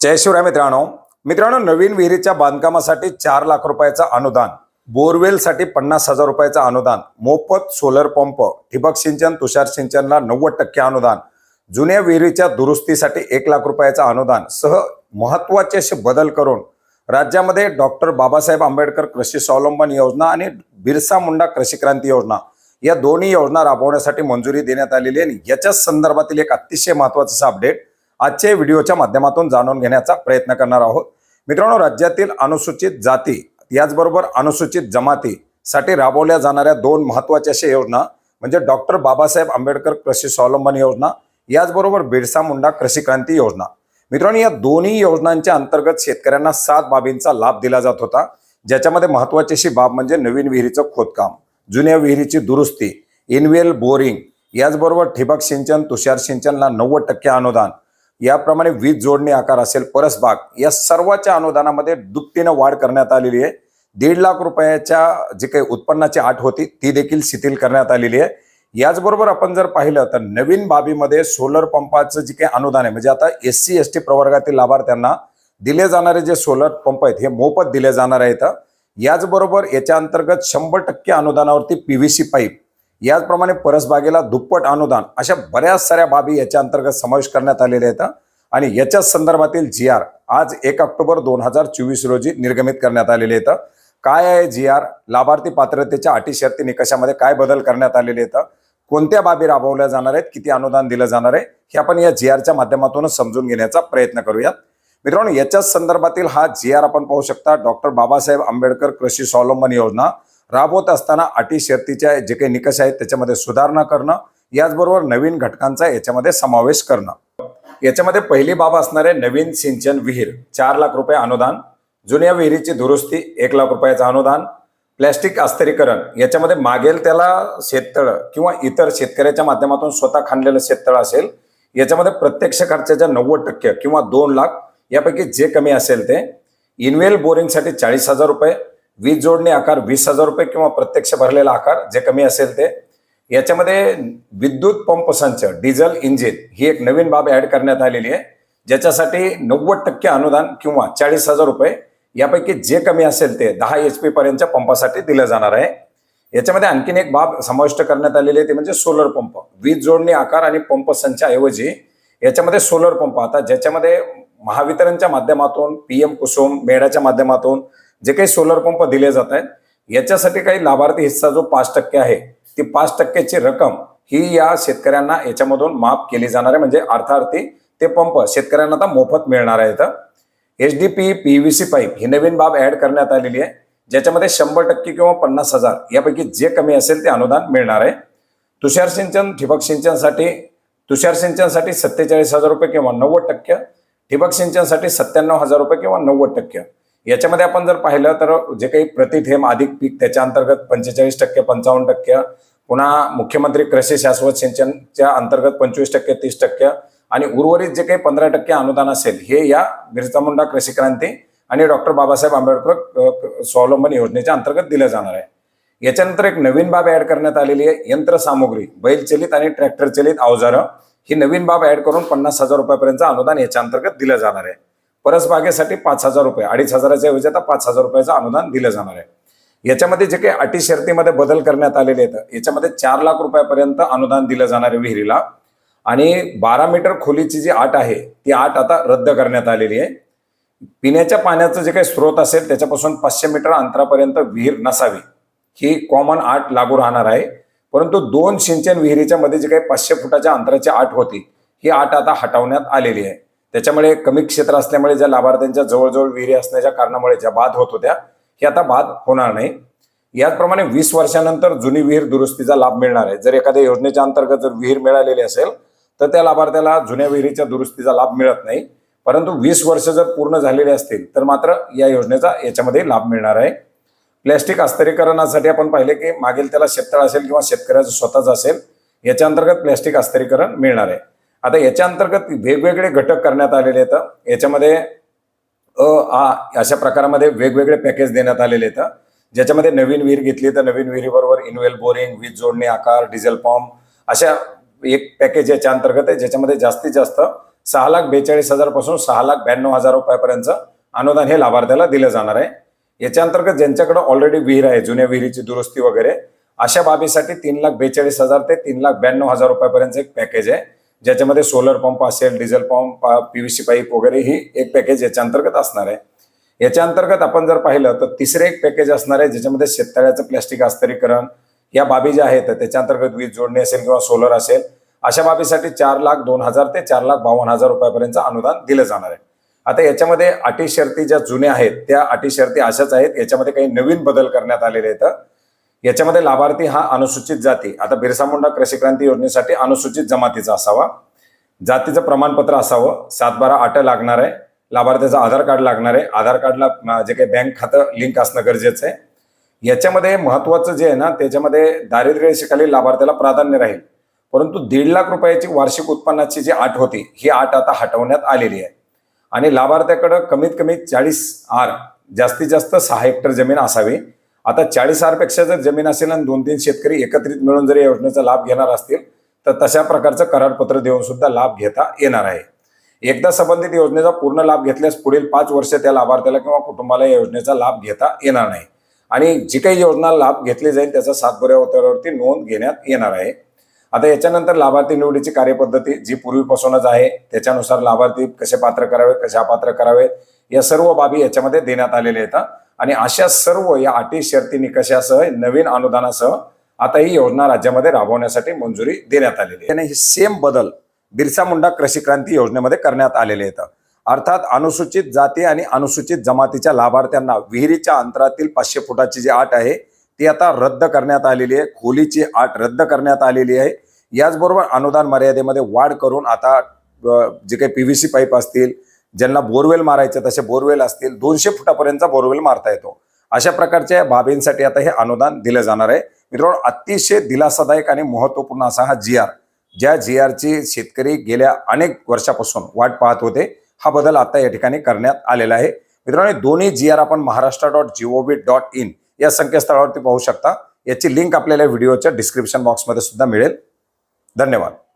जय शिवराय मित्रांनो. मित्रांनो नवीन विहिरीच्या बांधकामासाठी चार लाख रुपयाचं अनुदान बोरवेलसाठी पन्नास हजार रुपयाचं अनुदान मोफत सोलर पंप ठिबक सिंचन तुषार सिंचनला नव्वद टक्के अनुदान जुन्या विहिरीच्या दुरुस्तीसाठी एक लाख रुपयाचं अनुदान सह महत्त्वाचे असे बदल करून राज्यामध्ये डॉक्टर बाबासाहेब आंबेडकर कृषी स्वावलंबन योजना आणि बिरसा मुंडा कृषी क्रांती योजना या दोन्ही योजना राबवण्यासाठी मंजुरी देण्यात आलेली आहे आणि याच्याच संदर्भातील एक अतिशय महत्वाचं अपडेट आजच्या व्हिडिओच्या माध्यमातून जाणून घेण्याचा प्रयत्न करणार आहोत. मित्रांनो राज्यातील अनुसूचित जाती याचबरोबर अनुसूचित जमातीसाठी राबवल्या जाणाऱ्या दोन महत्त्वाच्या अशा योजना म्हणजे डॉक्टर बाबासाहेब आंबेडकर कृषी स्वावलंबन योजना याचबरोबर बिरसा मुंडा कृषी क्रांती योजना. मित्रांनो या दोन्ही योजनांच्या अंतर्गत शेतकऱ्यांना सात बाबींचा लाभ दिला जात होता. ज्याच्यामध्ये महत्वाची अशी बाब म्हणजे नवीन विहिरीचं खोदकाम जुन्या विहिरीची दुरुस्ती इनवेल बोरिंग याचबरोबर ठिबक सिंचन तुषार सिंचनला नव्वद टक्के अनुदान याप्रमाणे वीज जोडणी आकार असेल परसबाग या सर्वाच्या अनुदानामध्ये दुपटीनं वाढ करण्यात आलेली आहे. दीड लाख रुपयाच्या जी काही उत्पन्नाची आठ होती ती देखील शिथिल करण्यात आलेली आहे. याचबरोबर आपण जर पाहिलं तर नवीन बाबीमध्ये सोलर पंपाचं जे काही अनुदान आहे म्हणजे आता एस सी एस टी प्रवर्गातील लाभार्थ्यांना दिले जाणारे जे सोलर पंप आहेत हे मोफत दिले जाणार आहेत याचबरोबर याच्या अंतर्गत शंभर टक्के अनुदानावरती पी व्ही सी पाईप याचप्रमाणे परसबागेला दुप्पट अनुदान अशा बऱ्याच साऱ्या बाबी याच्या अंतर्गत समावेश करण्यात आलेल्या आहेत. आणि याच्याच संदर्भातील जी आर आज एक ऑक्टोबर दोन हजार चोवीस रोजी निर्गमित करण्यात आलेले आहेत. काय आहे जी आर? लाभार्थी पात्रतेच्या अटी शर्ती निकषामध्ये काय बदल करण्यात आलेले आहेत? कोणत्या बाबी राबवल्या जाणार आहेत? किती अनुदान दिलं जाणार आहे? हे आपण या जी आरच्या माध्यमातूनच समजून घेण्याचा प्रयत्न करूयात. मित्रांनो याच्याच संदर्भातील हा जी आर आपण पाहू शकता डॉक्टर बाबासाहेब आंबेडकर कृषी स्वावलंबन योजना. राबवत असताना अटी शर्तीच्या जे काही निकष आहेत त्याच्यामध्ये सुधारणा करणं याचबरोबर नवीन घटकांचा याच्यामध्ये समावेश करणं. याच्यामध्ये पहिली बाब असणारे नवीन सिंचन विहीर चार लाख रुपये अनुदान. जुन्या विहिरीची दुरुस्ती एक लाख रुपयाचं अनुदान. प्लॅस्टिक अस्तरीकरण याच्यामध्ये मागेल त्याला शेततळं किंवा इतर शेतकऱ्याच्या माध्यमातून स्वतः खाणलेलं शेततळं असेल याच्यामध्ये प्रत्यक्ष खर्चाच्या नव्वद टक्के किंवा दोन लाख यापैकी जे कमी असेल ते. इनवेल बोरिंगसाठी चाळीस हजार रुपये वीज जोडणी आकार वीस हजार रुपये किंवा प्रत्यक्ष भरलेला आकार जे कमी असेल ते. याच्यामध्ये विद्युत पंप संच डिझेल इंजिन ही एक नवीन बाब ऍड करण्यात आलेली आहे. ज्याच्यासाठी नव्वद टक्के अनुदान किंवा चाळीस हजार रुपये यापैकी जे कमी असेल ते दहा एच पी पर्यंतच्या पंपासाठी दिलं जाणार आहे. याच्यामध्ये आणखीन एक बाब समाविष्ट करण्यात आलेली आहे ते म्हणजे सोलर पंप. वीज जोडणी आकार आणि पंप संचाऐवजी याच्यामध्ये सोलर पंप. आता ज्याच्यामध्ये महावितरणच्या माध्यमातून पीएम कुसुम मेळ्याच्या माध्यमातून जे काही सोलर पंप दिले जात आहेत याच्यासाठी काही लाभार्थी हिस्सा जो पाच टक्के आहे ती पाच टक्क्याची रक्कम ही या शेतकऱ्यांना याच्यामधून माफ केली जाणार आहे. म्हणजे अर्थार्थी ते पंप शेतकऱ्यांना आता मोफत मिळणार आहेत H D P P V C pipe ही नवीन बाब ऍड करण्यात आलेली आहे ज्याच्यामध्ये शंभर टक्के किंवा पन्नास हजार यापैकी जे कमी असेल ते अनुदान मिळणार आहे. तुषार सिंचन ठिबक सिंचनसाठी तुषार सिंचनसाठी सत्तेचाळीस हजार रुपये किंवा नव्वद टक्के ठिबक सिंचनसाठी सत्त्याण्णव हजार रुपये किंवा नव्वद टक्के. याच्यामध्ये आपण जर पाहिलं तर जे काही प्रतिथेंब अधिक पीक त्याच्या अंतर्गत पंचेचाळीस टक्के पंचावन्न टक्के पुन्हा मुख्यमंत्री कृषी शाश्वत सिंचनच्या अंतर्गत पंचवीस टक्के तीस टक्के आणि उर्वरित जे काही पंधरा टक्के अनुदान असेल हे या बिरसा मुंडा कृषी क्रांती आणि डॉक्टर बाबासाहेब आंबेडकर स्वावलंबन योजनेच्या अंतर्गत दिलं जाणार आहे. याच्यानंतर एक नवीन बाब ऍड करण्यात आलेली आहे यंत्रसामुग्री बैलचलित आणि ट्रॅक्टर चलित अवजारं. ही नवीन बाब ऍड करून पन्नास हजार रुपयापर्यंत अनुदान याच्या अंतर्गत दिलं जाणार आहे. परसबागेसाठी पाच हजार रुपये अडीच हजाराच्या ऐवजी आता पाच हजार रुपयाचं अनुदान दिलं जाणार आहे. याच्यामध्ये जे काही अटी शर्तीमध्ये बदल करण्यात आलेले आहेत याच्यामध्ये चार लाख रुपयापर्यंत अनुदान दिलं जाणार आहे विहिरीला. आणि बारा मीटर खोलीची जी आट आहे ती आट आता रद्द करण्यात आलेली आहे. पिण्याच्या पाण्याचं जे काही स्रोत असेल त्याच्यापासून पाचशे मीटर अंतरापर्यंत विहीर नसावी. ही कॉमन आट लागू राहणार आहे. परंतु दोन सिंचन विहिरीच्या मध्ये जे काही पाचशे फुटाच्या अंतराची आट होती ही आट आता हटवण्यात आलेली आहे. त्याच्यामुळे कमी क्षेत्र असल्यामुळे ज्या लाभार्थ्यांच्या जवळजवळ विहिरी असण्याच्या कारणामुळे ज्या बाद होत होत्या हे आता बाद होणार नाही. याचप्रमाणे वीस वर्षानंतर जुनी विहीर दुरुस्तीचा लाभ मिळणार आहे. जर एखाद्या योजनेच्या अंतर्गत जर विहीर मिळालेली असेल तर त्या लाभार्थ्याला जुन्या विहिरीच्या दुरुस्तीचा लाभ मिळत नाही. परंतु वीस वर्ष जर पूर्ण झालेले असतील तर मात्र या योजनेचा याच्यामध्ये लाभ मिळणार आहे. प्लॅस्टिक अस्तरीकरणासाठी आपण पाहिले की मागील त्याला शेततळ असेल किंवा शेतकऱ्याचं स्वतःच असेल याच्या अंतर्गत प्लॅस्टिक अस्तरीकरण मिळणार आहे. आता याच्या अंतर्गत वेगवेगळे घटक करण्यात आलेले आहेत. याच्यामध्ये अ आ अशा प्रकारामध्ये वेगवेगळे पॅकेज देण्यात आलेले आहेत. ज्याच्यामध्ये नवीन विहीर घेतली तर नवीन विहिरीबरोबर इनवेल बोरिंग वीज जोडणी आकार डिझेल पंप अशा एक पॅकेज याच्या अंतर्गत आहे. ज्याच्यामध्ये जास्तीत जास्त सहा लाख बेचाळीस हजारपासून सहा लाख ब्याण्णव हजार रुपयापर्यंत अनुदान हे लाभार्थ्याला दिलं जाणार आहे. याच्या अंतर्गत ज्यांच्याकडे ऑलरेडी विहीर आहे जुन्या विहिरीची दुरुस्ती वगैरे अशा बाबीसाठी तीन लाख बेचाळीस हजार ते तीन लाख ब्याण्णव हजार रुपयापर्यंत एक पॅकेज आहे. ज्याच्यामध्ये सोलर पंप असेल डिझेल पंप पीव्हीसी पाईप वगैरे ही एक पॅकेज याच्या अंतर्गत असणार आहे. याच्या अंतर्गत आपण जर पाहिलं तर तिसरे एक पॅकेज असणार आहे ज्याच्यामध्ये शेततळ्याचं प्लॅस्टिक अस्तरीकरण या बाबी ज्या आहेत त्याच्या अंतर्गत वीज जोडणी असेल किंवा सोलर असेल अशा बाबीसाठी चार लाख दोन हजार ते चार लाख बावन्न हजार रुपयापर्यंत अनुदान दिलं जाणार आहे. आता याच्यामध्ये अटी शर्ती ज्या जुन्या आहेत त्या अटी शर्ती अशाच आहेत याच्यामध्ये काही नवीन बदल करण्यात आलेले आहेत. याच्यामध्ये लाभार्थी हा अनुसूचित जाती. आता बिरसा मुंडा कृषी क्रांती योजनेसाठी अनुसूचित जमातीचा असावा. जातीचं प्रमाणपत्र असावं. सातबारा आठ लागणार आहे. लाभार्थ्याचं आधार कार्ड लागणार आहे. आधार कार्डला जे काही बँक खातं लिंक असणं गरजेचं आहे. याच्यामध्ये महत्वाचं जे आहे ना त्याच्यामध्ये दारिद्र्य लाभार्थ्याला प्राधान्य राहील. परंतु दीड लाख रुपयाची वार्षिक उत्पन्नाची जी आट होती ही आट आता हटवण्यात आलेली आहे. आणि लाभार्थ्याकडं कमीत कमी चाळीस आर जास्तीत जास्त सहा हेक्टर जमीन असावी. आता चाळीस आरपेक्षा जर जमीन असेल आणि दोन तीन शेतकरी एकत्रित मिळून जर या योजनेचा लाभ घेणार असतील तर तशा प्रकारचं करारपत्र देऊन सुद्धा लाभ घेता येणार आहे. एकदा संबंधित योजनेचा पूर्ण लाभ घेतल्यास पुढील पाच वर्ष त्या लाभार्थ्याला किंवा कुटुंबाला या योजनेचा लाभ घेता येणार नाही. आणि जी काही योजना लाभ घेतली जाईल त्याचा सातबाऱ्या उतारावरती नोंद घेण्यात येणार आहे. आता याच्यानंतर लाभार्थी निवडीची कार्यपद्धती जी पूर्वीपासूनच आहे त्याच्यानुसार लाभार्थी कसे पात्र करावे कशा पात्र करावे या सर्व बाबी याच्यामध्ये देण्यात आलेल्या आहेत. आणि अशा सर्व या अटी शर्ती निकषासह नवीन अनुदानासह आता ही योजना राज्यामध्ये राबवण्यासाठी मंजुरी देण्यात आलेली आहे. आणि हे सेम बदल बिरसा मुंडा कृषी क्रांती योजनेमध्ये करण्यात आलेले आहेत. अर्थात अनुसूचित जाती आणि अनुसूचित जमातीच्या लाभार्थ्यांना विहिरीच्या अंतरातील पाचशे फुटाची जी आट आहे ती आता रद्द करण्यात आलेली आहे. खोलीची आट रद्द करण्यात आलेली आहे. याचबरोबर अनुदान मर्यादेमध्ये वाढ करून आता जे काही पी व्ही सी पाईप असतील ज्यांना बोरवेल मारायचे तसे बोरवेल असतील. दोनशे फुटापर्यंतचा बोरवेल मारता येतो. अशा प्रकारच्या बाबींसाठी आता हे अनुदान दिलं जाणार आहे. मित्रांनो अतिशय दिलासादायक आणि महत्त्वपूर्ण असा हा जी आर. ज्या जी आरची शेतकरी गेल्या अनेक वर्षापासून वाट पाहत होते हा बदल आता या ठिकाणी करण्यात आलेला आहे. मित्रांनो दोन्ही जी आर आपण Maharashtra dot G O V dot in या संकेतस्थळावरती पाहू शकता. याची लिंक आपल्याला व्हिडिओच्या डिस्क्रिप्शन बॉक्समध्ये सुद्धा मिळेल. धन्यवाद.